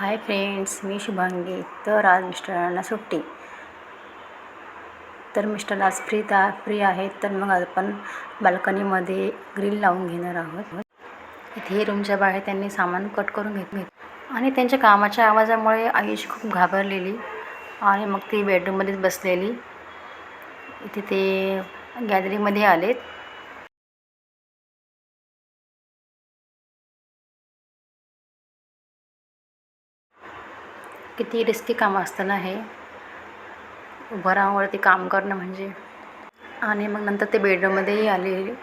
Hi friends मी शुभांगी. तर आज मिस्टरांना सुट्टी. तर मिस्टर आज फ्री ता फ्री आहेत. तर मग आज आपण बाल्कनीमध्ये ग्रिल लावून घेणार आहोत. इथे रूमच्या बाहेर त्यांनी सामान कट करून घेतले आणि त्यांच्या कामाच्या आवाजामुळे आयुष खूप घाबरलेली आणि मग ती बेडरूममध्येच बसलेली. इथे ते गॅदरिंगमध्ये आलेत. किती रिस्की काम असतं ना हे उभं राहावरती काम करणं म्हणजे. आणि मग नंतर ते बेडरूममध्येही आले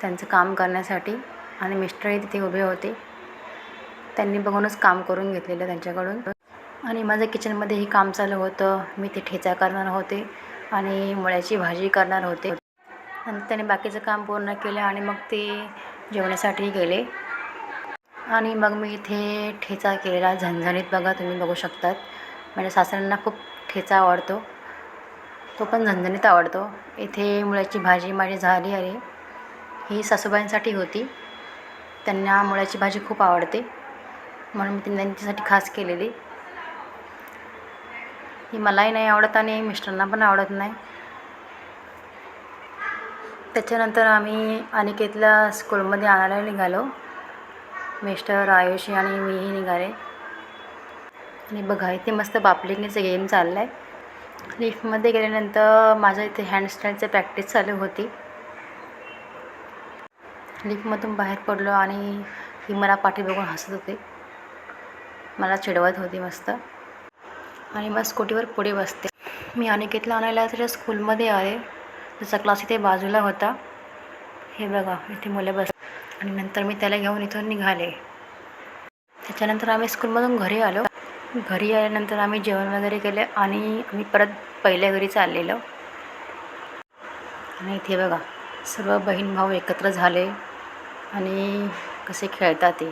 त्यांचं काम करण्यासाठी. आणि मिस्टरही तिथे उभे होते. त्यांनी बघूनच काम करून घेतलेलं त्यांच्याकडून. आणि माझं किचनमध्येही काम चालू होतं. मी ते ठेचा करणार होते. आणि मुळ्याची भाजी करणार होते. नंतर त्याने बाकीचं काम पूर्ण केलं आणि मग ते जेवण्यासाठी गेले. आणि मग मी इथे ठेचा केलेला झणझणीत बघा तुम्ही बघू शकतात. माझ्या सासऱ्यांना खूप ठेचा आवडतो. तो पण झणझणीत आवडतो. इथे मुळ्याची भाजी माझी झाली आहे ही सासूबाईंसाठी होती. त्यांना मुळ्याची भाजी खूप आवडते. म्हणून मी त्यांच्यासाठी खास केलेली. ही मलाही नाही आवडत आणि मिस्टरांना पण आवडत नाही. त्याच्यानंतर आम्ही अनिकेतला स्कूलमध्ये आणायला निघालो. मिस्टर आयुषी आणि मीही निघाले. आणि बघा इथे मस्त बापलिंगीचं गेम चाललं आहे लिफ्टमध्ये गेल्यानंतर माझ्या इथे हँडस्टँडचं प्रॅक्टिस चालू होती. लिफ्टमधून बाहेर पडलो आणि ही मला पाठी बघून हसत होते. मला चिडवत होती मस्त. आणि मग स्कूटीवर पुढे बसते. मी अनिकेतला आणायला त्याच्या स्कूलमध्ये आले. त्याचा क्लास इथे बाजूला होता. हे बघा इथे मुलं बस आणि नंतर मी त्याला घेऊन इथून निघाले. त्याच्यानंतर आम्ही स्कूलमधून घरी आलो. घरी आल्यानंतर आम्ही जेवण वगैरे केले आणि आम्ही परत पहिल्या घरी चाललेलो. आणि इथे बघा सर्व बहीण भाऊ एकत्र झाले आणि कसे खेळतात ते.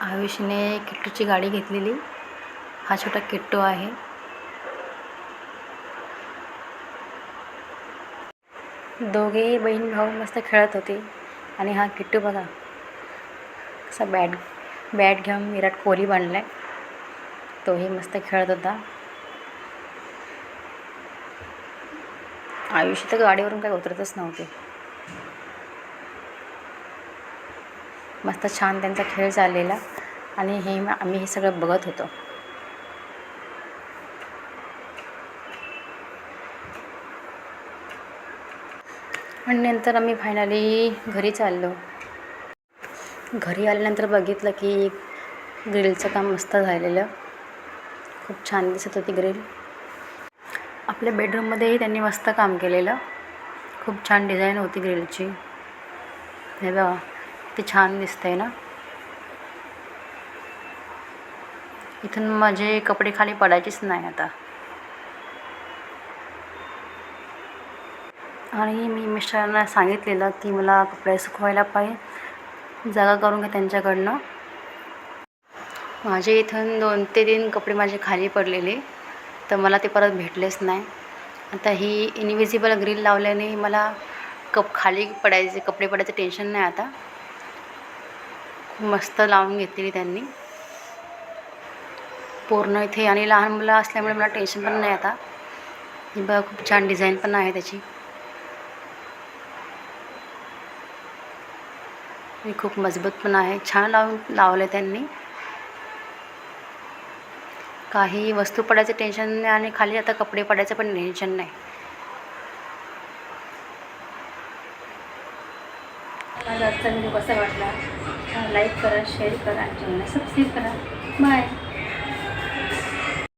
आयुषने किट्टूची गाडी घेतलेली. हा छोटा किट्टू आहे. दोघेही बहीण भाऊ मस्त खेळत होते. आणि हा किट्टू बघा कसा बॅट बॅट घेऊन विराट कोहली बनला आहे तोही मस्त खेळत होता. आयुष्य तर गाडीवरून काही उतरतच नव्हते. मस्त छान त्यांचा खेळ चाललेला. आणि हे आम्ही हे सगळं बघत होतो. आणि नंतर आम्ही फायनली घरी चाललो. घरी आल्यानंतर बघितलं की ग्रिलचं काम मस्त झालेलं. खूप छान दिसत होती ग्रिल आपल्या बेडरूममध्येही त्यांनी मस्त काम केलेलं. खूप छान डिझाईन होती ग्रिलची हे बघा ते छान दिसतंय ना? इथून माझे कपडे खाली पडायचेच नाही आता. आणि मी मिस्टरांना सांगितलेलं की मला कपडे सुकवायला पाहिजे. जागा करून घ्या त्यांच्याकडनं. माझे इथून दोन ते तीन कपडे माझे खाली पडलेले तर मला ते परत भेटलेच नाही. आता ही इनविजिबल ग्रिल लावल्याने मला कप खाली पडायचे कपडे पडायचं टेन्शन नाही आता. मस्त लावून घेतलेली त्यांनी. पूर्ण इथे आणि लहान मुलं असल्यामुळे मला टेन्शन पण नाही आता. ही बघा खूप छान डिझाईन पण आहे त्याची. हे खूप मजबूत पण आहे. छान लावून लावलं त्यांनी. काही वस्तू पडायचं टेन्शन नाही आणि खाली आता कपडे पडायचं पण टेन्शन नाही. माझा आजचा व्हिडिओ कसा वाटला? लाईक करा शेअर करा आणि चॅनलला सबस्क्राईब करा. बाय